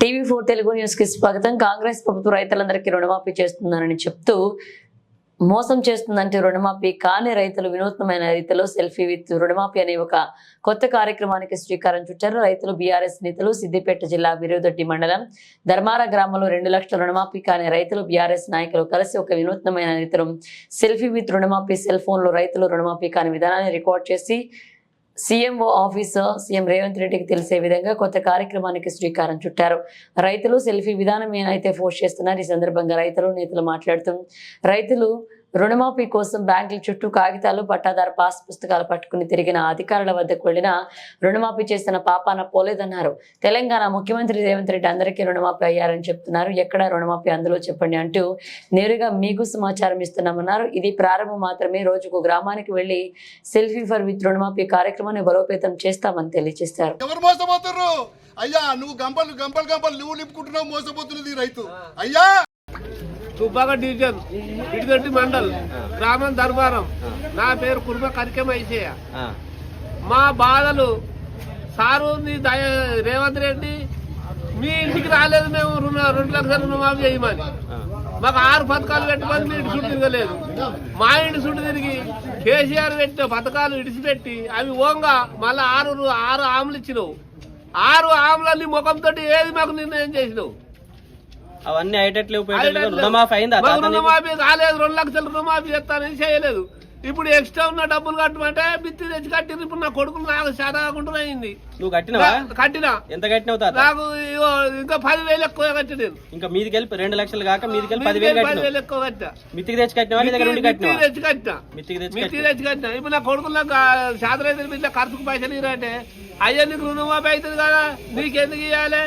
TV four Telugu న్యూస్కి స్వాగతం. కాంగ్రెస్ ప్రభుత్వం రైతులందరికీ రుణమాఫీ చేస్తుందని చెప్తూ మోసం చేస్తుందంటే రుణమాఫీ కాని రైతులు వినూత్నమైన రీతిలో సెల్ఫీ విత్ రుణమాఫీ అనే ఒక కొత్త కార్యక్రమానికి శ్రీకారం చుట్టారు. రైతులు బీఆర్ఎస్ నేతలు సిద్దిపేట జిల్లా విరుదొడ్డి మండలం ధర్మార గ్రామంలో రెండు లక్షల రుణమాఫీ కాని రైతులు బీఆర్ఎస్ నాయకులు కలిసి ఒక వినూత్నమైన రీతిలో సెల్ఫీ విత్ రుణమాఫీ సెల్ ఫోన్లో రైతులు రుణమాఫీ కాని విధానాన్ని రికార్డ్ చేసి సీఎంఓ ఆఫీసర్ సీఎం రేవంత్ రెడ్డికి తెలిసే విధంగా కొత్త కార్యక్రమానికి శ్రీకారం చుట్టారు. రైతులు సెల్ఫీ విధానం ఏనైతే ఫోర్స్ చేస్తున్నారు ఈ సందర్భంగా రైతులు నేతలు మాట్లాడుతూ రైతులు రుణమాఫీ కోసం బ్యాంకుల చుట్టూ కాగితాలు పట్టాదారు పాస్ పుస్తకాలు పట్టుకుని తిరిగిన అధికారుల వద్దకు వెళ్ళిన రుణమాఫీ చేసిన పాపాన పోలేదన్నారు. తెలంగాణ ముఖ్యమంత్రి రేవంత్ రెడ్డి అందరికీ రుణమాఫీ అయ్యారని చెప్తున్నారు. ఎక్కడ రుణమాఫీ అందులో చెప్పండి అంటూ నేరుగా మీకు సమాచారం ఇస్తున్నామన్నారు. ఇది ప్రారంభం మాత్రమే. రోజుకు గ్రామానికి వెళ్ళి సెల్ఫీ ఫర్ విత్ రుణమాఫీ కార్యక్రమాన్ని బలోపేతం చేస్తామని తెలియజేశారు. అయ్యా నువ్వు గంపలు గంపలు గంపలు నువ్వు నింపుకుంటున్నావు మోసపోతున్నది రైతు. అయ్యా! తుబ్బాక డివిజన్ ఇటుగట్టి మండల్ గ్రామం దర్బారం. నా పేరు కుర్మ కరికెం ఐసేయ మా బాధలు సారు దయ రేవంత్ రెడ్డి మీ ఇంటికి రాలేదు మేము రుణ రెండు లక్షల రుణమాఫీ చేయమని. మాకు ఆరు పథకాలు పెట్టమని మీ ఇంటి చుట్టూ తిరగలేదు. మా ఇంటి చుట్టూ తిరిగి కేసీఆర్ పెట్టిన పథకాలు ఇడిచిపెట్టి అవి ఓంగా మళ్ళీ ఆరు ఆరు ఆములు ఇచ్చినావు. ఆరు ఆములన్నీ ముఖంతో ఏది మాకు నిర్ణయం చేసినావు? అవన్నీ అయ్యేటట్లు రుణమాఫీ అయిందా? రుణమాఫీ కాలేదు రెండు లక్షల రుణమాఫీ చేస్తానని చేయలేదు. ఇప్పుడు ఎక్స్ట్రా ఉన్న డబ్బులు కట్టమంటే బిత్తి తెచ్చి కట్టింది ఇప్పుడు నా కొడుకులు నాకు శాతం కాకుండా అయింది. నువ్వు కట్టినవా? కట్టినా. ఎంత కట్టినావు నాకు ఇంకా పదివేలు ఎక్కువ కట్టి నేను ఇంకా మీదికి వెళ్ళి రెండు లక్షలు కాక మీదికి వెళ్ళి పదివేలు పదివేలు ఎక్కువ కట్టా. మిత్తికి తెచ్చి కట్టినావా? నీ దగ్గర నుండి మిత్తి కట్టినావా? తెచ్చి కట్టినా మిత్తికి తెచ్చి తెచ్చి కట్టినా. ఇప్పుడు నా కొడుకులు నాకు శాతం రైతుల మీద ఖర్చుకు పైసలు ఇరంటే అయ్యా నీకు రుణమాఫీ అవుతుంది కదా నీకెందుకు ఇవ్వాలి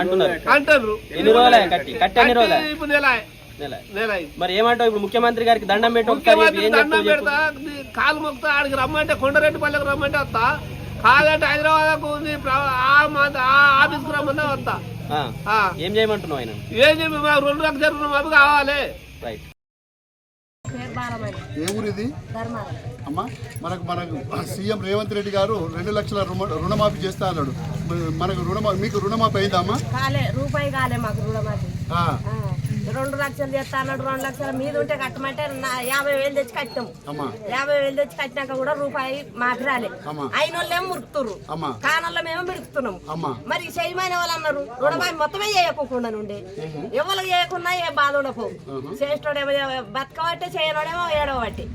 అంటున్నారు. అంటారు. ఎన్ని రోజులే కట్టి? కట్టి ఎన్ని రోజులే? కట్టి ఇప్పుడు నెల. నెల. నెల అయింది. మరి ఏమంటావు? ఇప్పుడు ముఖ్యమంత్రి గారికి దండం పెట్టి దండం పెడతా కాలు మొక్తా ఆడికి రమ్మంటే కొండరెడ్డి పల్లెకి రమ్మంటే వస్తా. కాదంటే హైదరాబాద్ ఆఫీస్కి రమ్మంటే వస్తా. ఏం చేయమంటున్నావు ఆయన? ఏం చెప్పి మా రెండు లక్షల రుణమాఫీ కావాలి. రైట్ ఏ ఊరు ఇది అమ్మా మనకు మనకు సీఎం రేవంత్ రెడ్డి గారు రెండు లక్షల రుణ రుణమాఫీ చేస్తా అన్నాడు. మనకు రుణమా మీకు రుణమాఫీ అయిందా అమ్మా? రూపాయి కాలే మాకు రుణమాఫీ. రెండు లక్షలు చేస్తా అన్నాడు రెండు లక్షల మీద ఉంటే కట్టమంటే యాభై వేలు తెచ్చి కట్టాం అమ్మా. యాభై వేలు తెచ్చి కట్టినాక కూడా రూపాయి మాకు రాలే. అయిన వాళ్ళేమో మురుకుతుర్రు. అమ్మా. కానోళ్ళమేమో మిరుకుతున్నాం అమ్మా. మరి చేయమైన వాళ్ళు అన్నారు? రుణమాఫీ మొత్తమే చేయకోకుండా నుండి. ఎవరు చేయకున్నా ఏ బాధ ఉండకు చేసేటోడేమో బతకబట్టే చేయనోడేమో ఏడవబట్టి.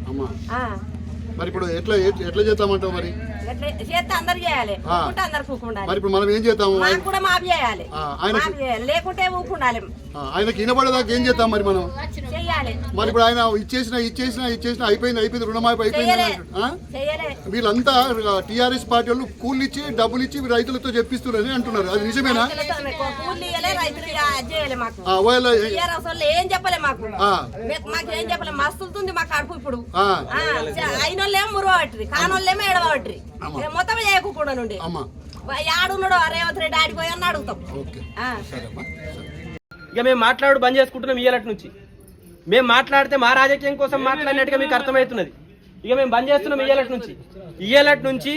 మరి ఇప్పుడు ఎట్లా ఎట్- ఎట్లా చేద్దామంటావు మరి? ఎట్లా చేస్తే అందరు చేయాలి. అందరు కూకుండాలి మరి ఇప్పుడు మనం ఏం చేద్దాము? కూడా మాఫీ చేయాలి. ఆ, ఆయనకి మాఫీ చేయాలి. లేకుంటే ఊకుండాలి. ఆయనకి వినబడేదాకా ఏం చేద్దాం మరి మనం? మరి ఇప్పుడు ఆయన ఇచ్చేసిన ఇచ్చేసిన ఇచ్చేసిన అయిపోయింది అయిపోయింది రుణమాఫీ అయిపోయింది వీళ్ళంతా టీఆర్ఎస్ పార్టీ వాళ్ళు కూలి ఇచ్చి డబ్బులు ఇచ్చి రైతులతో చెప్పిస్తున్నారని అంటున్నారు అది నిజమేనా ఏం చెప్పలే మాకు. ఏం చెప్పలే మస్తుంటుంది మా కడుపు ఇప్పుడు. మురవట్రి కానోళ్ళేమో ఎడవట్రి. మొత్తం చేయకుండా నుండి. అమ్మా. యాడున్నాడు ఆ రేవంత్ రెడ్డి ఆడిపోయి అని అడుగుతాం. ఇక మేము మాట్లాడు బంద్ చేసుకుంటున్నాం ఇయ్యాలటి నుంచి. మేము మాట్లాడితే మా రాజకీయం కోసం మాట్లాడినట్టుగా మీకు అర్థమవుతున్నది. ఇక మేము బంద్ చేస్తున్నాం ఇయ్యలటి నుంచి. ఇయ్యలటి నుంచి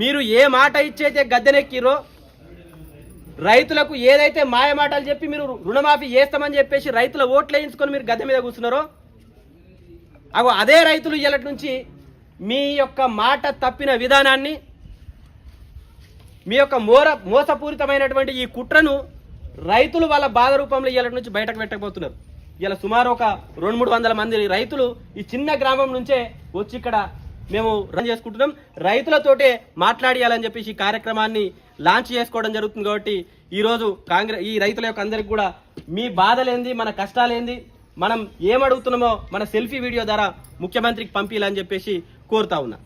మీరు ఏ మాట ఇచ్చైతే గద్దెనెక్కిరో రైతులకు ఏదైతే మాయ మాటలు చెప్పి మీరు రుణమాఫీ చేస్తామని చెప్పేసి రైతుల ఓట్లు వేయించుకొని మీరు గద్దె మీద కూర్చున్నారో అగో అదే రైతులు ఇయ్యలటి నుంచి మీ యొక్క మాట తప్పిన విధానాన్ని మీ యొక్క మోర మోసపూరితమైనటువంటి ఈ కుట్రను రైతులు వాళ్ళ బాధ రూపంలో ఇయ్యలటి నుంచి బయటకు పెట్టకపోతున్నారు. ఇలా సుమారు ఒక రెండు మూడు వందల మంది రైతులు ఈ చిన్న గ్రామం నుంచే వచ్చి ఇక్కడ మేము రన్ చేసుకుంటున్నాం. రైతులతోటే మాట్లాడియాలని చెప్పేసి ఈ కార్యక్రమాన్ని లాంచ్ చేసుకోవడం జరుగుతుంది కాబట్టి ఈరోజు కాంగ్రెస్ ఈ రైతుల యొక్క అందరికి కూడా మీ బాధలేంది మన కష్టాలేంది మనం ఏమడుగుతున్నామో మన సెల్ఫీ వీడియో ద్వారా ముఖ్యమంత్రికి పంపించాలని చెప్పేసి కోరుతా ఉన్నా.